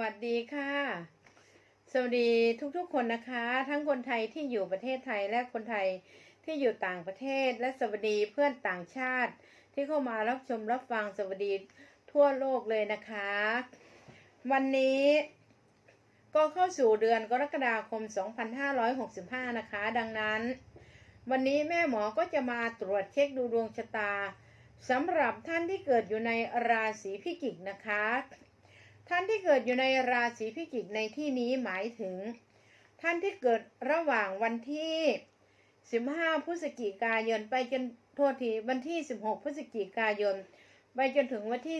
วัสดีค่ะ สวัสดีทุกๆคนนะคะ ทั้งคนไทยที่อยู่ประเทศไทยและคนไทยที่อยู่ต่างประเทศ และสวัสดีเพื่อนต่างชาติ ที่เข้ามารับชมรับฟังสวัสดีทั่วโลกเลยนะคะ วันนี้ก็เข้าสู่เดือนกรกฎาคม 2565 นะคะ ดังนั้น วันนี้แม่หมอก็จะมาตรวจเช็คดูดวงชะตาสำหรับท่านที่เกิดอยู่ในราศีพิจิกนะคะ ท่านที่เกิดอยู่ในราศีพิจิกในที่นี้หมายถึง ท่านที่เกิดระหว่างวันที่ 15 พฤศจิกายน ไปจนโทษทีวันที่ 16 พฤศจิกายน ไปจนถึงวันที่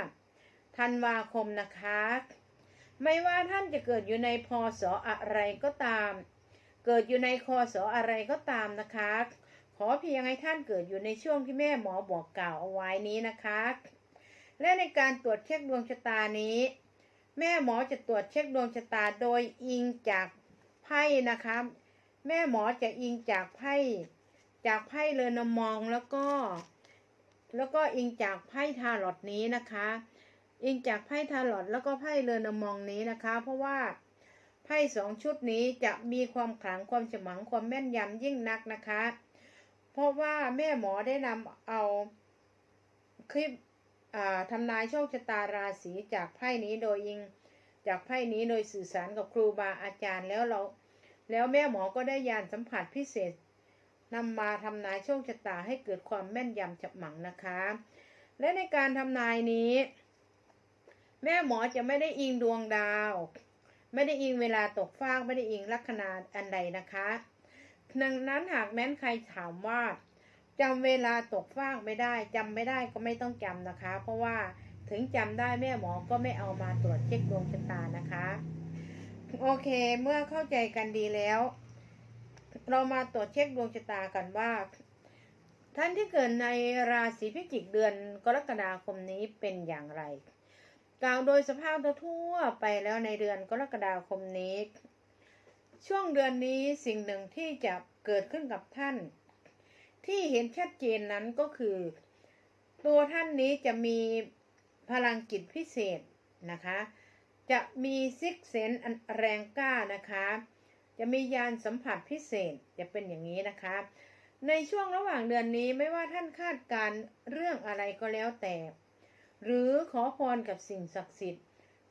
15 ธันวาคมนะคะ ไม่ว่าท่านจะเกิดอยู่ในพศออะไรก็ตาม เกิดอยู่ในคศอะไรก็ตามนะคะ ขอเพียงให้ท่านเกิดอยู่ในช่วงที่แม่หมอบอกกล่าวเอาไว้นี้นะคะ และในการตรวจเช็คดวงชะตานี้ แม่หมอจะตรวจเช็คดวงชะตาโดยอิงจากไพ่นะคะแม่หมอจะอิงจากไพ่จากไพ่เรอนมองแล้วก็ แล้วก็อิงจากไพ่ทาร์ลอตนี้นะคะ อิงจากไพ่ทาร์ลอตแล้วก็ไพ่เรอนมองนี้นะคะ เพราะว่าไพ่สองชุดนี้จะมีความขลังความฉมังความแม่นยำยิ่งนักนะคะ เพราะว่าแม่หมอได้นำเอาคลิป ทำนายโชคชะตาราศีจากไพ่นี้โดยยิงจากไพ่นี้โดยสื่อสารกับครูบาอาจารย์แล้วเรา แล้วแม่หมอก็ได้ยานสัมผัสพิเศษนำมาทำนายโชคชะตาให้เกิดความแม่นยำฉับหมังนะคะ และในการทำนายนี้ แม่หมอจะไม่ได้อิงดวงดาว ไม่ได้อิงเวลาตกฟากไม่ได้อิงลัคนาอันใดนะคะ ดังนั้นหากแม้นใครถามว่า จำเวลาตกฟากไม่ได้จำไม่ได้ก็ไม่ต้องจำนะคะ เพราะว่าถึงจำได้แม่หมอก็ไม่เอามาตรวจเช็คดวงชะตานะคะ โอเคเมื่อเข้าใจกันดีแล้ว เรามาตรวจเช็คดวงชะตากันว่า ท่านที่เกิดในราศีพิจิกเดือนกรกฎาคมนี้เป็นอย่างไรกล่าวโดยสภาพทั่วไปแล้วในเดือนกรกฎาคมนี้ ช่วงเดือนนี้สิ่งหนึ่งที่จะเกิดขึ้นกับท่าน ที่เห็นชัดเจนนั้นก็คือ ตัวท่านนี้จะมีพลังจิตพิเศษนะคะ จะมีซิกเซนอันแรงกล้านะคะ จะมียานสัมผัสพิเศษจะเป็นอย่างนี้นะคะ ในช่วงระหว่างเดือนนี้ไม่ว่าท่านคาดการเรื่องอะไรก็แล้วแต่ หรือขอพรกับสิ่งศักดิ์สิทธิ์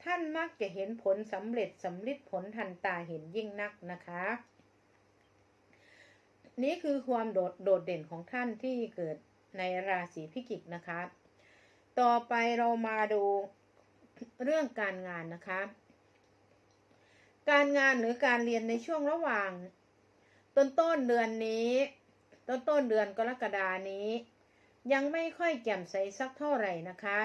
ท่านมักจะเห็นผลสำเร็จสำลิดผลทันตาเห็นยิ่งนักนะคะ นี่คือความโดดโดดเด่นของท่านที่เกิดในราศีพิจิกนะคะ ต่อไปเรามาดูเรื่องการงานนะคะ การงานหรือการเรียนในช่วงระหว่าง ต้นต้นเดือนนี้ ต้นต้นเดือนกรกฎานี้ ยังไม่ค่อยแจ่มใสสักเท่าไหร่นะคะ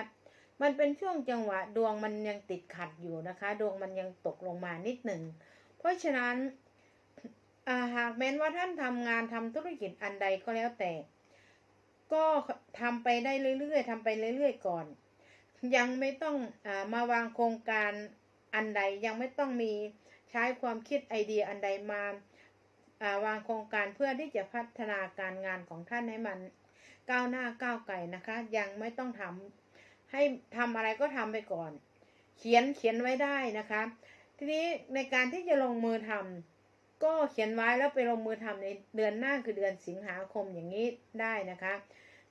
มันเป็นช่วงจังหวะดวงมันยังติดขัดอยู่นะคะ ดวงมันยังตกลงมานิดหนึ่ง เพราะฉะนั้น หากแม้นว่าท่านทำงานทำธุรกิจอันใดก็แล้วแต่ ก็ทำไปได้เรื่อยๆทำไปเรื่อยๆก่อน ยังไม่ต้องอมาวางโครงการอันใดยังไม่ต้องมีใช้ความคิดไอเดียอันใดมาวางโครงการเพื่อที่จะพัฒนาการงานของท่านให้มันก้าวหน้าก้าวไกลนะคะ ยังไม่ต้องทำให้ทำอะไรก็ทำไปก่อน เขียนเขียนไว้ได้นะคะ ทีนี้ในการที่จะลงมือทำ ก็เขียนไว้แล้วไปลงมือทำในเดือนหน้าคือเดือนสิงหาคมอย่างนี้ได้นะคะ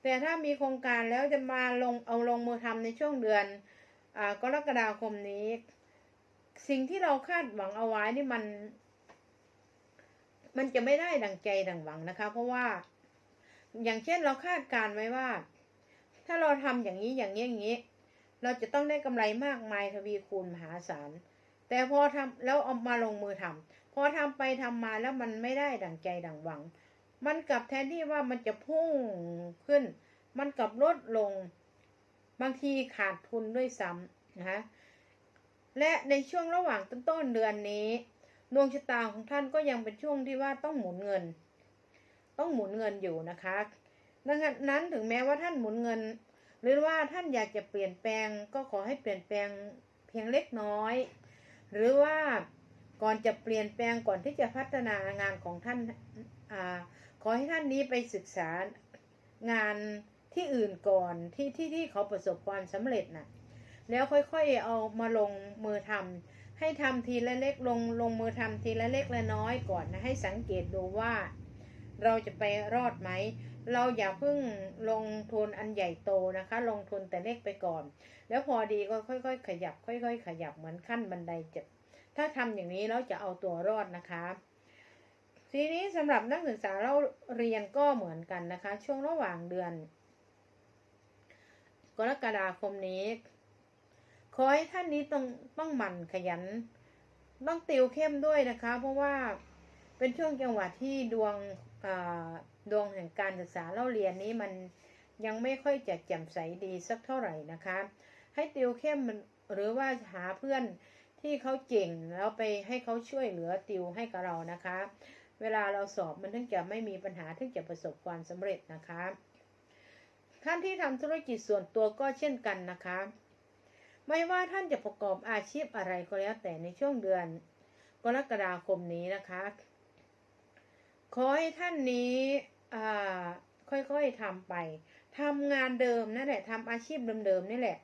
แต่ถ้ามีโครงการแล้วจะมาลงเอาลงมือทำในช่วงเดือนอกรกฎาคมนี้ สิ่งที่เราคาดหวังเอาไว้นี่มัน มันจะไม่ได้ดังใจดังหวังนะคะ เพราะว่าอย่างเช่นเราคาดการไว้ว่า ถ้าเราทำอย่างนี้อย่างนี้อย่างนี้ เราจะต้องได้กำไรมากมายทวีคูณมหาศาลแต่พอทำแล้วเอามาลงมือทำ พอทำไปทำมาแล้วมันไม่ได้ดั่งใจดั่งหวัง มันกลับแทนที่ว่ามันจะพุ่งขึ้น มันกลับลดลง บางทีขาดทุนด้วยซ้ำนะคะและในช่วงระหว่างต้นเดือนนี้ดวงชะตาของท่านก็ยังเป็นช่วงที่ว่าต้องหมุนเงิน ต้องหมุนเงินอยู่นะคะดังนั้นถึงแม้ว่าท่านหมุนเงิน หรือว่าท่านอยากจะเปลี่ยนแปลงก็ขอให้เปลี่ยนแปลงเพียงเล็กน้อย หรือว่า ก่อนจะเปลี่ยนแปลงก่อนที่จะพัฒนางานของท่านอขอให้ท่านนี้ไปศึกษางานที่อื่นก่อนที่ที่ที่เขาประสบความสำเร็จนะ่ะ แล้วค่อยๆเอามาลงมือทำให้ทำทีละเล็กลงลงมือทำทีละเล็กละน้อยก่อนนะให้สังเกตดูว่า เราจะไปรอดไหม เราอย่าเพิ่งลงทุนอันใหญ่โตนะคะ ลงทุนแต่เล็กไปก่อน แล้วพอดีก็ค่อย ๆ ขยับ ค่อย ๆ ขยับเหมือนขั้นบันไดจะ ถ้าทำอย่างนี้เราจะเอาตัวรอดนะคะทีนี้สำหรับนักศึกษาเราเรียนก็เหมือนกันนะคะ ช่วงระหว่างเดือน กรกฎาคมนี้ ขอให้ท่านนี้ต้องต้องหมั่นขยัน ต้องติวเข้มด้วยนะคะ เพราะว่าเป็นช่วงจังหวะที่ดวงดวงแห่งการศึกษาเล่าเรียนนี้มันยังไม่ค่อยจะแจ่มใสดีสักเท่าไหร่นะคะ ให้ติวเข้มมันหรือว่าหาเพื่อน ที่เขาเก่งแล้วไปให้เขาช่วยเหลือติวให้กับเรานะคะ เวลาเราสอบมันถึงจะไม่มีปัญหาถึงจะประสบความสำเร็จนะคะท่านที่ทำธุรกิจส่วนตัวก็เช่นกันนะคะ ไม่ว่าท่านจะประกอบอาชีพอะไรก็แล้วแต่ในช่วงเดือนกรกฎาคมนี้นะคะ ขอให้ท่านนี้ค่อยๆทำไปทำงานเดิมนั่นแหละทำอาชีพเดิมๆนี่แหละ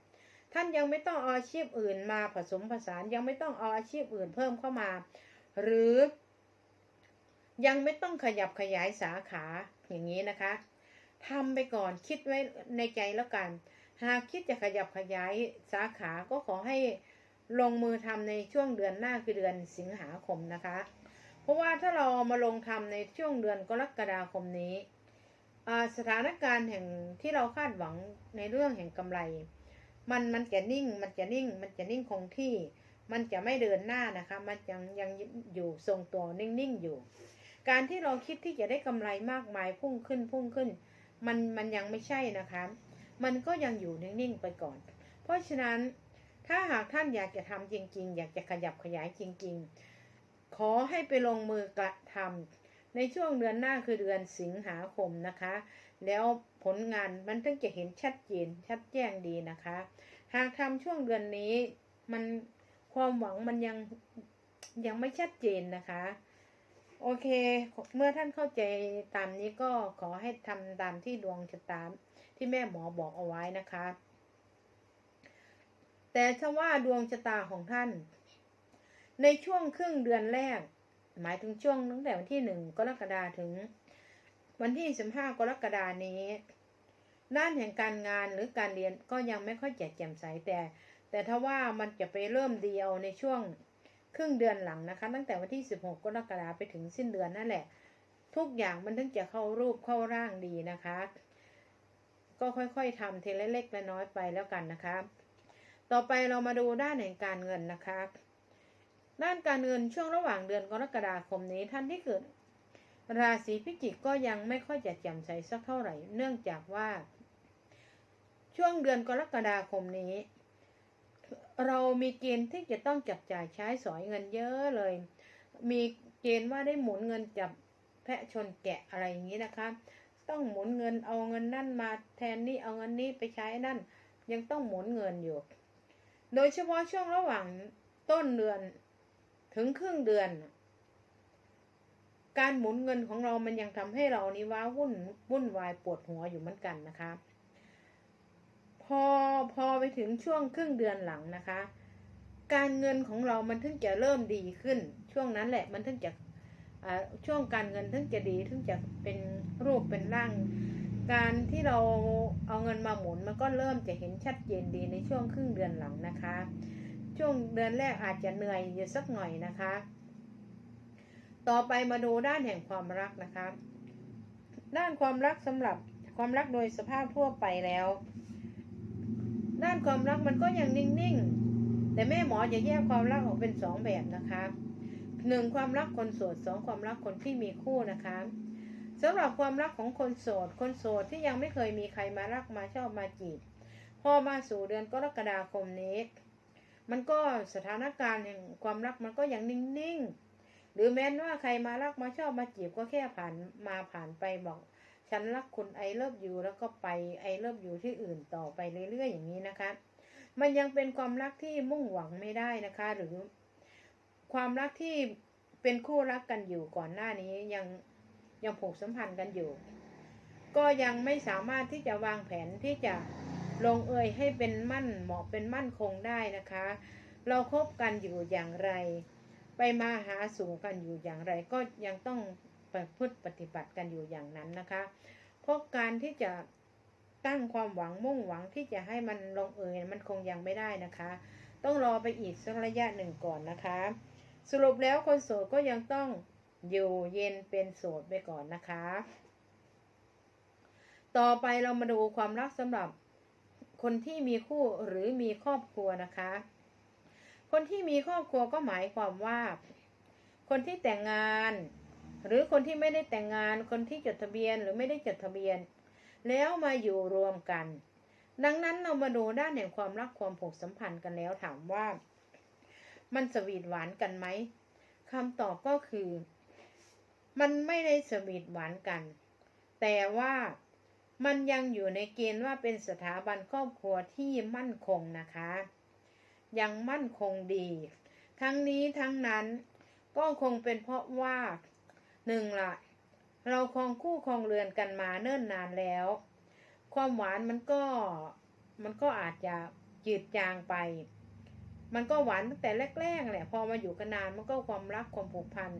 ท่านยังไม่ต้องเอาอาชีพอื่นมาผสมผสานยังไม่ต้องเอาอาชีพอื่นเพิ่มเข้ามา หรือ ยังไม่ต้องขยับขยายสาขาอย่างนี้นะคะทำไปก่อนคิดไว้ในใจแล้วกัน หากคิดจะขยับขยายสาขาก็ขอให้ลงมือทำในช่วงเดือนหน้าคือเดือนสิงหาคมนะคะ เพราะว่าถ้าเรามาลงทำในช่วงเดือนกรกฎาคมนี้ สถานการณ์แห่งที่เราคาดหวังในเรื่องแห่งกำไร มันมันจะนิ่งมันจะนิ่ง มันจะนิ่งคงที่ มันจะไม่เดินหน้านะคะ มันยังยังอยู่ทรงตัวนิ่งๆอยู่ การที่เราคิดที่จะได้กำไรมากมายพุ่งขึ้นพุ่งขึ้น มันมันยังไม่ใช่นะคะ มันก็ยังอยู่นิ่งๆไปก่อน เพราะฉะนั้นถ้าหากท่านอยากจะทำจริง ๆ อยากจะขยับขยายจริง ๆ ขอให้ไปลงมือกระทำ ในช่วงเดือนหน้าคือเดือนสิงหาคมนะคะ แล้วผลงานมันถึงจะเห็นชัดเจนชัดแจ้งดีนะคะ หากทำช่วงเดือนนี้มันความหวังมันยังยังไม่ชัดเจนนะคะ โอเค เมื่อท่านเข้าใจตามนี้ก็ขอให้ทำตามที่ดวงชะตาที่แม่หมอบอกเอาไว้นะคะ แต่ถ้าว่าดวงชะตาของท่าน ในช่วงครึ่งเดือนแรก หมายถึงช่วงตั้งแต่วันที่หนึ่งกรกฎาถึง วันที่สิบห้ากรกฎานี้ ด้านแห่งการงานหรือการเรียนก็ยังไม่ค่อยแจ่มใสแต่ แต่ถ้าว่ามันจะไปเริ่มเดียวในช่วงครึ่งเดือนหลังนะคะ ตั้งแต่วันที่ 16 กรกฎาคมไปถึงสิ้นเดือนนั่นแหละ ทุกอย่างมันถึงจะเข้ารูปเข้าร่างดีนะคะ ก็ค่อยๆทำทีละเล็กละน้อยไปแล้วกันนะคะ ต่อไปเรามาดูด้านแห่งการเงินนะคะ ด้านการเงินช่วงระหว่างเดือนกรกฎาคมนี้ท่านที่เกิด ราศีพิจิกก็ยังไม่ค่อยจะแจ่มใสสักเท่าไหร่ เนื่องจากว่า ช่วงเดือนกรกฎาคมนี้ เรามีเกณฑ์ที่จะต้องจับจ่ายใช้สอยเงินเยอะเลย มีเกณฑ์ว่าได้หมุนเงินจับแพะชนแกะอะไรอย่างนี้นะคะ ต้องหมุนเงินเอาเงินนั่นมาแทนนี่เอาเงินนี้ไปใช้นั่น ยังต้องหมุนเงินอยู่ โดยเฉพาะช่วงระหว่างต้นเดือน ถึงครึ่งเดือน การหมุนเงินของเรามันยังทำให้เรานี่ว้าวุ่นวุ่นวายปวดหัวอยู่เหมือนกันนะคะ พอพอไปถึงช่วงครึ่งเดือนหลังนะคะ การเงินของเรามันถึงจะเริ่มดีขึ้น ช่วงนั้นแหละมันถึงจะช่วงการเงินถึงจะดีถึงจะเป็นรูปเป็นร่าง การที่เราเอาเงินมาหมุนมันก็เริ่มจะเห็นชัดเจนดีในช่วงครึ่งเดือนหลังนะคะ ช่วงเดือนแรกอาจจะเหนื่อยอยู่สักหน่อยนะคะ ต่อไปมาดูด้านแห่งความรักนะคะ ด้านความรักสำหรับความรักโดยสภาพทั่วไปแล้ว ด้านความรักมันก็ยังนิ่งๆ แต่แม่หมอจะแยกความรักออกเป็นสองแบบนะคะหนึ่งความรักคนโสดสองความรักคนที่มีคู่นะคะสำหรับความรักของคนโสด คนโสดที่ยังไม่เคยมีใครมารักมาชอบมาจีบ พอมาสู่เดือนกรกฎาคมนี้ มันก็สถานการณ์แห่างความรักมันก็ยังนิ่งๆ หรือแม้นว่าใครมารักมาชอบมาจีบก็แค่ผ่านมาผ่านไปบอก ฉันรักคุณไอเลิฟอยู่แล้วก็ไปไอเลิฟอยู่ที่อื่นต่อไปเรื่อยๆอย่างนี้นะคะ มันยังเป็นความรักที่มุ่งหวังไม่ได้นะคะ หรือความรักที่เป็นคู่รักกันอยู่ก่อนหน้านี้ยังยังผูกสัมพันธ์กันอยู่ ก็ยังไม่สามารถที่จะวางแผนที่จะ ลงเอยให้เป็นมั่นเหมาะเป็นมั่นคงได้นะคะ เราคบกันอยู่อย่างไร ไปมาหาสู่กันอยู่อย่างไร ก็ยังต้องประพฤติปฏิบัติกันอยู่อย่างนั้นนะคะเพราะการที่จะตั้งความหวังมุ่งหวังที่จะให้มันลงเอยมันคงยังไม่ได้นะคะ ต้องรอไปอีกสักระยะหนึ่งก่อนนะคะ สรุปแล้วคนโสดก็ยังต้องอยู่เย็นเป็นโสดไปก่อนนะคะ ต่อไปเรามาดูความรักสำหรับ คนที่มีคู่หรือมีครอบครัวนะคะ คนที่มีครอบครัวก็หมายความว่า คนที่แต่งงาน หรือคนที่ไม่ได้แต่งงาน คนที่จดทะเบียนหรือไม่ได้จดทะเบียน แล้วมาอยู่รวมกัน ดังนั้นเรามาดูด้านแห่งความรักความผูกสัมพันธ์กันแล้วถามว่า มันสวีทหวานกันไหมคำตอบก็คือ มันไม่ได้สวีทหวานกัน แต่ว่า มันยังอยู่ในเกณฑ์ว่าเป็นสถาบันครอบครัวที่มั่นคงนะคะ ยังมั่นคงดี ทั้งนี้ทั้งนั้นก็คงเป็นเพราะว่าหนึ่งละเราคองคู่คองเรือนกันมาเนิ่นนานแล้ว ความหวานมันก็มันก็อาจจะจืดจางไป มันก็หวานตั้งแต่แรกๆแหละพอมาอยู่กันนานมันก็ความรักความผูกพัน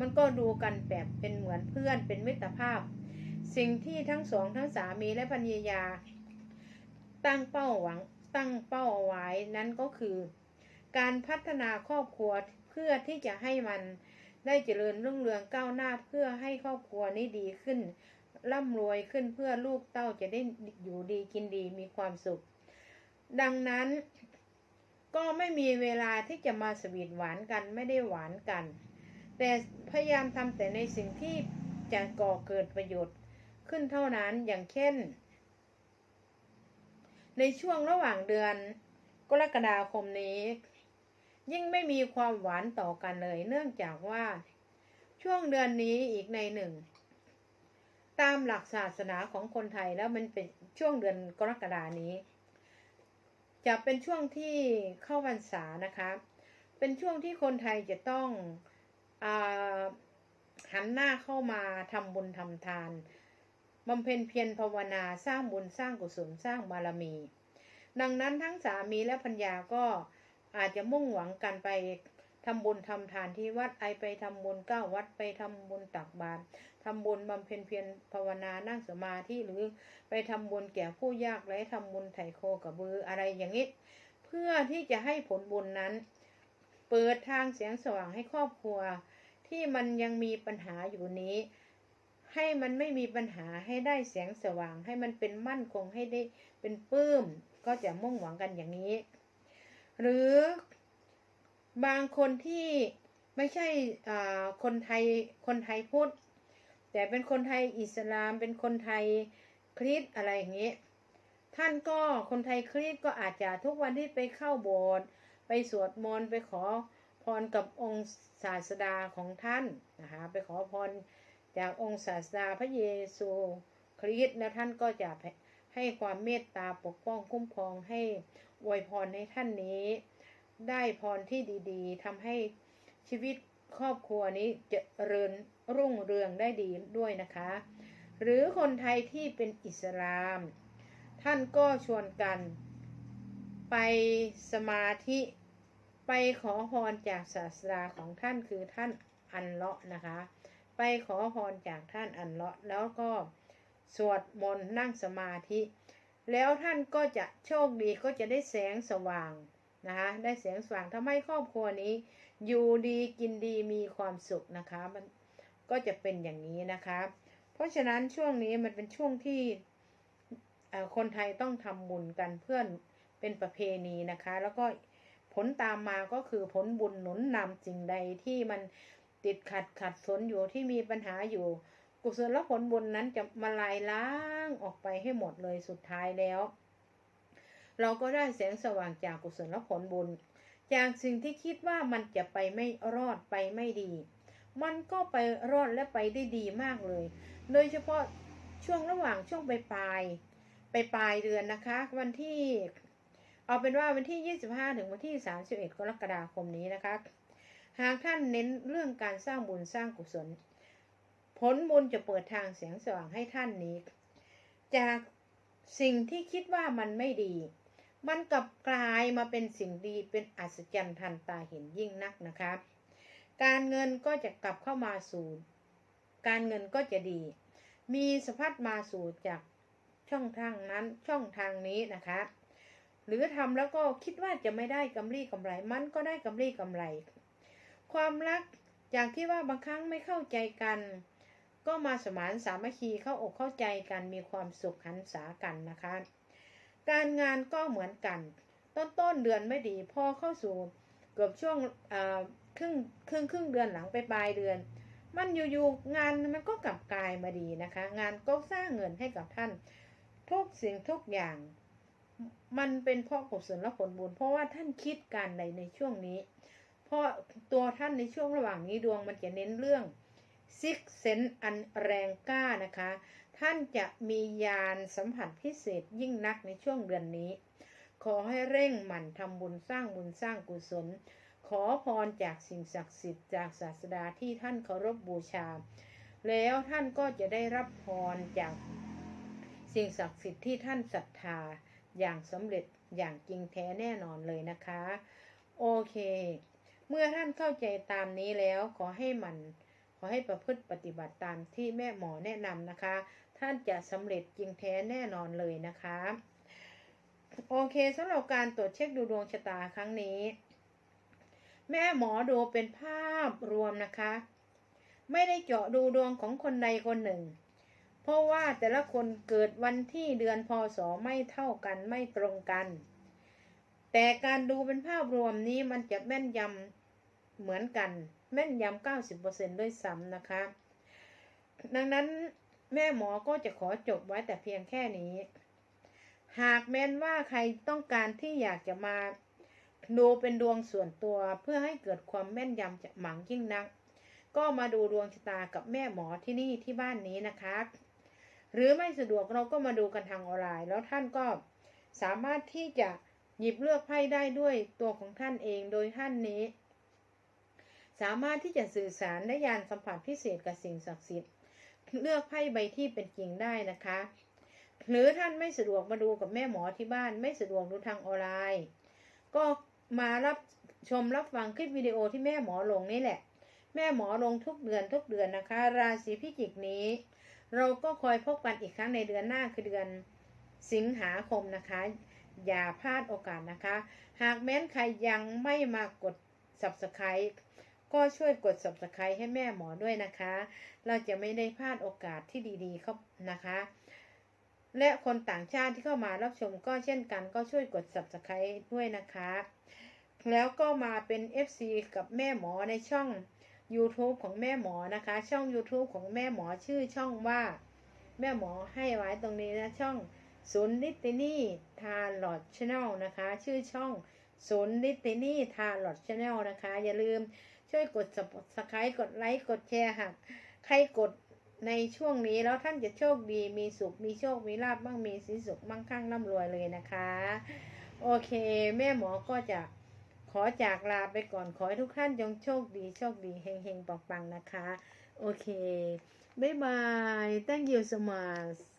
มันก็ดูกันแบบเป็นเหมือนเพื่อนเป็นมิตรภาพ สิ่งที่ทั้งสองทั้งสามีและภรรยา ตั้งเป้าหวังตั้งเป้าเอาไว้นั้นก็คือ การพัฒนาครอบครัวเพื่อที่จะให้มันได้เจริญรุ่งเรืองก้าวหน้าเพื่อให้ครอบครัวนี้ดีขึ้น ร่ำรวยขึ้นเพื่อลูกเต้าจะได้อยู่ดีกินดีมีความสุข ดังนั้นก็ไม่มีเวลาที่จะมาสวีทหวานกันไม่ได้หวานกัน แต่พยายามทำแต่ในสิ่งที่จะก่อเกิดประโยชน์ ขึ้นเท่านั้นอย่างเช่น ในช่วงระหว่างเดือนกรกฎาคมนี้ ยิ่งไม่มีความหวานต่อกันเลย เนื่องจากว่า ช่วงเดือนนี้อีกในหนึ่ง ตามหลักศาสนาของคนไทยแล้วมันเป็นช่วงเดือนกรกฎานี้ จะเป็นช่วงที่เข้าพรรษานะคะ เป็นช่วงที่คนไทยจะต้องอหันหน้าเข้ามาทำบุญทำทาน บำเพ็ญเพียรภาวนาสร้างบุญสร้างกุศลสร้างบารมี ดังนั้นทั้งสามีและพัญญาก็อาจจะมุ่งหวังกันไปทำบุญทำทานที่วัดไอไปทำบุญเก้าวัดไปทำบุญตักบาตรทำบุญบำเพ็ญเพียรภาวนานั่งสมาธิหรือไปทำบุญแก่ผู้ยากไร้ทำบุญไถ่โคกับบืออะไรอย่างนี้เพื่อที่จะให้ผลบุญนั้น เปิดทางเสียงสว่างให้ครอบครัว ที่มันยังมีปัญหาอยู่นี้ ให้มันไม่มีปัญหาให้ได้แสงสว่าง ให้มันเป็นมั่นคงให้ได้เป็นปื้ม ก็จะมุ่งหวังกันอย่างนี้ หรือบางคนที่ไม่ใช่คนไทยคนไทยพุทธแต่เป็นคนไทยอิสลามเป็นคนไทยคริสอะไรอย่างนี้ ท่านก็คนไทยคริสก็อาจจะทุกวันที่ไปเข้าโบสถ์ไปสวดมนต์ไปขอพรกับองค์ศาสดาของท่านนะคะไปขอพร จากองค์ศาสดาพระเยซูคริสต์แล้วท่านก็จะให้ความเมตตาปกป้องคุ้มครองให้อวยพรให้ท่านนี้ ได้พรที่ดีๆทำให้ชีวิตครอบครัวนี้เจริญรุ่งเรืองได้ดีด้วยนะคะ หรือคนไทยที่เป็นอิสลาม ท่านก็ชวนกัน ไปสมาธิไปขอพรจากศาสดาของท่านคือท่านอันเลาะนะคะ ไปขอพรจากท่านอันเลาะแล้วก็สวดมนต์นั่งสมาธิ แล้วท่านก็จะโชคดีก็จะได้แสงสว่างนะคะได้แสงสว่างทำให้ครอบครัวนี้ อยู่ดีกินดีมีความสุขนะคะมันก็จะเป็นอย่างนี้นะคะ เพราะฉะนั้นช่วงนี้มันเป็นช่วงที่คนไทยต้องทำบุญกันเพื่อนเป็นประเพณีนะคะ แล้วก็ผลตามมาก็คือผลบุญหนุนนำสิ่งใดที่มัน ติดขัดขัดสนอยู่ที่มีปัญหาอยู่ กุศลผลบุญนั้นจะมาลายล้างออกไปให้หมดเลยสุดท้ายแล้ว เราก็ได้แสงสว่างจากกุศลผลบุญ จากสิ่งที่คิดว่ามันจะไปไม่รอดไปไม่ดี มันก็ไปรอดและไปได้ดีมากเลย โดยเฉพาะช่วงระหว่างช่วงปลายปลายไปปลายเดือนนะคะ วันที่ เอาเป็นว่าวันที่ 25 ถึงวันที่ 31 กรกฎาคมนี้นะคะ หากท่านเน้นเรื่องการสร้างบุญสร้างกุศล ผลบุญจะเปิดทางเสียงสว่างให้ท่านนี้ จากสิ่งที่คิดว่ามันไม่ดี มันกลับกลายมาเป็นสิ่งดีเป็นอัศจรรย์ทันตาเห็นยิ่งนักนะคะ การเงินก็จะกลับเข้ามาสู่ การเงินก็จะดี มีสะพัดมาสู่จากช่องทางนั้นช่องทางนี้นะคะ หรือทำแล้วก็คิดว่าจะไม่ได้กำไรกำไร มันก็ได้กำไรกำไร ความรักจากที่ว่าบางครั้งไม่เข้าใจกัน ก็มาสมานสามัคคีเข้าอกเข้าใจกันมีความสุขหันษากันนะคะ การงานก็เหมือนกัน ต้นต้นเดือนไม่ดีพอเข้าสู่เกือบช่วงครึ่งครึ่งครึ่งเดือนหลังไปปลายเดือน มันอยู่ๆงานมันก็กลับกลายมาดีนะคะ งานก็สร้างเงินให้กับท่าน ทุกสิ่งทุกอย่าง มันเป็นเพราะกุศลและผลบุญเพราะว่าท่านคิดการใดในช่วงนี้ เพราะตัวท่านในช่วงระหว่างนี้ดวงมันจะเน้นเรื่องซิกเซนอันแรงกล้านะคะ ท่านจะมียานสัมผัสพิเศษยิ่งนักในช่วงเดือนนี้ ขอให้เร่งหมั่นทำบุญสร้างบุญสร้างกุศล ขอพรจากสิ่งศักดิ์สิทธิ์จากศาสดาที่ท่านเคารพบูชา แล้วท่านก็จะได้รับพรจากสิ่งศักดิ์สิทธิ์ที่ท่านศรัทธาอย่างสำเร็จอย่างจริงแท้แน่นอนเลยนะคะ โอเค เมื่อท่านเข้าใจตามนี้แล้วขอให้มันขอให้ประพฤติปฏิบัติตามที่แม่หมอแนะนำนะคะ ท่านจะสำเร็จจริงแท้แน่นอนเลยนะคะ โอเคสำหรับการตรวจเช็คดูดวงชะตาครั้งนี้ แม่หมอดูเป็นภาพรวมนะคะ ไม่ได้เจาะดูดวงของคนใดคนหนึ่ง เพราะว่าแต่ละคนเกิดวันที่เดือนพศไม่เท่ากันไม่ตรงกัน แต่การดูเป็นภาพรวมนี้มันจะแม่นยำ เหมือนกันแม่นยำ90%ด้วยซ้ำนะคะ ดังนั้นแม่หมอก็จะขอจบไว้แต่เพียงแค่นี้ หากแม้นว่าใครต้องการที่อยากจะมาดูเป็นดวงส่วนตัวเพื่อให้เกิดความแม่นยำจะหมังยิ่งนัก ก็มาดูดวงชะตากับแม่หมอที่นี่ที่บ้านนี้นะคะ หรือไม่สะดวกเราก็มาดูกันทางออนไลน์ แล้วท่านก็สามารถที่จะหยิบเลือกไพ่ได้ด้วยตัวของท่านเองโดยท่านนี้ สามารถที่จะสื่อสารได้ยานสัมผัสพิเศษกับสิ่งศักดิ์สิทธิ์เลือกไพ่ใบที่เป็นจริงได้นะคะ หรือท่านไม่สะดวกมาดูกับแม่หมอที่บ้าน ไม่สะดวกดูทางออนไลน์ ก็มารับชมรับฟังคลิปวิดีโอที่แม่หมอลงนี่แหละ แม่หมอลงทุกเดือนทุกเดือนนะคะ ราศีพิจิกนี้ เราก็คอยพบกันอีกครั้งในเดือนหน้าคือเดือนสิงหาคมนะคะ อย่าพลาดโอกาสนะคะ หากแม้นใครยังไม่มากด subscribe ก็ช่วยกด subscribe ให้แม่หมอด้วยนะคะ เราจะไม่ได้พลาดโอกาสที่ดีๆครับนะคะ และคนต่างชาติที่เข้ามารับชมก็เช่นกันก็ช่วยกด subscribe ด้วยนะคะ แล้วก็มาเป็น FC กับแม่หมอในช่อง YouTube ของแม่หมอนะคะ ช่อง YouTube ของแม่หมอชื่อช่องว่า แม่หมอให้ไว้ตรงนี้นะช่องศูนย์ลิตินี่ทาร์ลอดชแนลนะคะ ชื่อช่องศูนย์ลิตินี่ทาร์ลอดชแนลนะคะ อย่าลืม ช่วยกด subscribe กดไลค์กดแชร์หากใครกดในช่วงนี้แล้วท่านจะโชคดีมีสุขมีโชคมีลาบบ้างมีสีสุขมั่งคั่งร่ำรวยเลยนะคะ โอเค แม่หมอก็จะขอจากลาไปก่อนขอให้ทุกท่านจงโชคดีโชคดีเฮงเฮงปังปังๆนะคะ โอเค บ๊ายบาย thank you so much